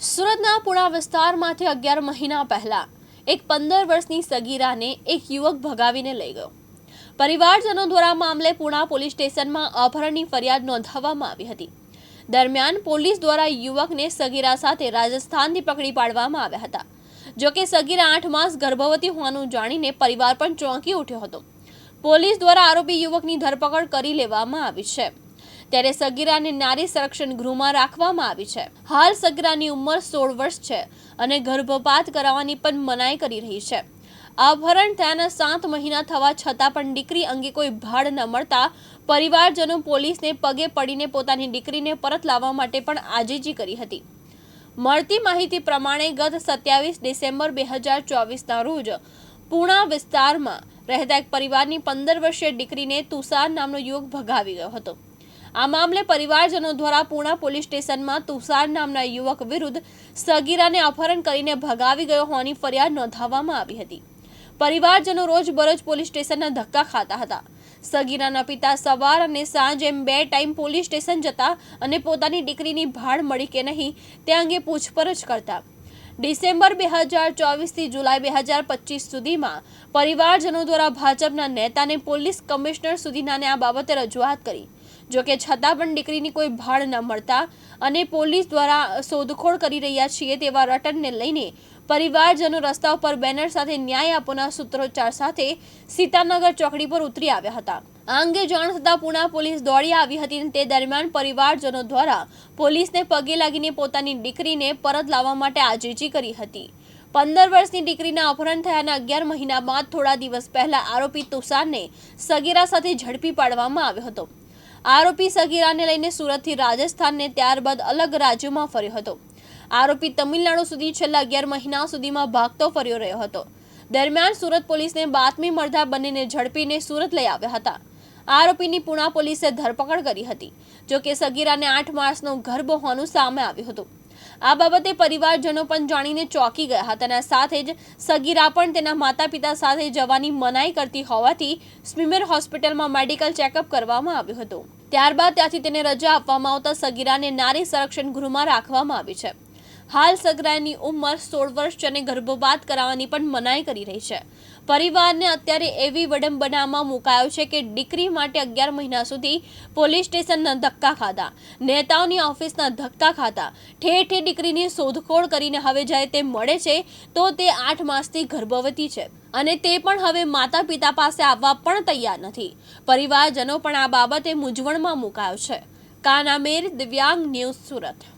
સુરતના પુણા વિસ્તારમાંથી અગિયાર મહિના પહેલા એક પંદર વર્ષની સગીરાને એક યુવક ભગાવીને લઈ ગયો. પરિવારજનો દ્વારા મામલે પુણા પોલીસ સ્ટેશનમાં અપહરણની ફરિયાદ નોંધાવવામાં આવી હતી. દરમિયાન પોલીસ દ્વારા યુવકને સગીરા સાથે રાજસ્થાનથી પકડી પાડવામાં આવ્યા હતા. જો કે સગીરા આઠ માસ ગર્ભવતી હોવાનું જાણીને પરિવાર પણ ચોંકી ઉઠ્યો હતો. પોલીસ દ્વારા આરોપી યુવકની ધરપકડ કરી લેવામાં આવી છે. ત્યારે સગીરાને નારી સંરક્ષણ ગૃહમાં રાખવામાં આવી છે. હાલ સગીરાની ઉંમર સોળ વર્ષ છે અને ગર્ભપાત કરાવવાની પણ મનાઈ કરી રહી છે. અપહરણ થયાના સાત મહિના થવા છતાં પણ દીકરી અંગે કોઈ ભાડ ન મળતા પરિવારજનો પોલીસને પગે પડીને પોતાની દીકરીને પરત લાવવા માટે પણ આજીજી કરી હતી. મળતી માહિતી પ્રમાણે ગત સત્યાવીસ ડિસેમ્બર બે હજાર ચોવીસના રોજ પૂણા વિસ્તારમાં રહેતા એક પરિવારની પંદર વર્ષીય દીકરીને તુષાર નામનો યુવક ભગાવી ગયો હતો. આ મામલે પરિવારજનો દ્વારા પૂણા પોલીસ સ્ટેશનમાં તુષાર નામના યુવક વિરુદ્ધ સગીરાને અપહરણ કરીને ભગાવી ગયો હોવાની ફરિયાદ નોંધાવવામાં આવી હતી. પરિવારજનો રોજબરોજ પોલીસ સ્ટેશનના ધક્કા ખાતા હતા. સગીરાના પિતા સવાર અને સાંજ એમ બે ટાઈમ પોલીસ સ્ટેશન જતા અને પોતાની દીકરીની ભાડ મળી કે નહીં તે અંગે પૂછપરછ કરતા ડિસેમ્બર બે હજાર ચોવીસથી જુલાઈ બે હજાર પચીસ સુધીમાં પરિવારજનો દ્વારા ભાજપના નેતાને પોલીસ કમિશનર સુધીનાને આ બાબતે રજૂઆત કરી. જોકે છતાં પણ દીકરીની કોઈ ભાડ ન મળતા અને પોલીસ દ્વારા શોધખોળ કરી રહ્યા છીએ તેવા રટનને લઈને પરિવારજનો રસ્તા ઉપર બેનર સાથે ન્યાય આપોના સૂત્રોચ્ચાર સાથે સીતાનગર ચોકડી પર ઉતરી આવ્યા હતા. આ અંગે જાણ થતાં પુણા પોલીસ દોડી આવી હતી અને તે દરમિયાન પરિવારજનો દ્વારા પોલીસને પગે લાગીને પોતાની દીકરીને પરત લાવવા માટે આજીજી કરી હતી. પંદર વર્ષની દીકરીના અપહરણ થયાના અગિયાર મહિના બાદ થોડા દિવસ પહેલા આરોપી તુષારને સગીરા સાથે ઝડપી પાડવામાં આવ્યો હતો. આરોપી સગીરાને લઈને સુરતથી રાજસ્થાનને ત્યારબાદ અલગ રાજ્યોમાં ફર્યો હતો. આરોપી તમિલનાડુ સુધી છેલ્લા અગિયાર મહિના સુધીમાં ભાગતો ફર્યો રહ્યો હતો. દરમિયાન સુરત પોલીસને બાતમી મળતા બંનેને ઝડપીને સુરત લઈ આવ્યા હતા. આરોપીની પુણા પોલીસે ધરપકડ કરી હતી, જો કે સગીરાને આઠ માસનો ગર્ભ હોવાનું સામે આવ્યું હતું. આ બાબતે પરિવારજનો પણ જાણીને ચોંકી ગયા હતા અને સાથે જ સગીરા પણ તેના માતા પિતા સાથે જવાની મનાઈ કરતી હોવાથી સ્મીમેર હોસ્પિટલમાં મેડિકલ ચેકઅપ કરવામાં આવ્યું હતું. ત્યારબાદ ત્યાંથી તેને રજા આપવામાં આવતા સગીરાને નારી સંરક્ષણ ગૃહમાં રાખવામાં આવી છે. હાલ સગરાની ઉંમર સોળ વર્ષ અને ગર્ભપાત કરાવવાની પણ મનાઈ કરી રહી છે. પરિવારને અત્યારે એવી વડંબનામાં મુકાયો છે કે દીકરી માટે અગિયાર મહિના સુધી પોલીસ સ્ટેશનના ધક્કા ખાધા. નેતાઓની ઓફિસના ધક્કા ખાધા. ઠેર ઠેર દીકરીની શોધખોળ કરીને હવે જ્યારે તે મળે છે, તો તે આઠ માસથી ગર્ભવતી છે અને તે પણ હવે માતા પિતા પાસે આવવા પણ તૈયાર નથી. પરિવારજનો પણ આ બાબતે મૂંઝવણમાં મુકાયો છે. કાનામેર, દિવ્યાંગ ન્યૂઝ સુરત.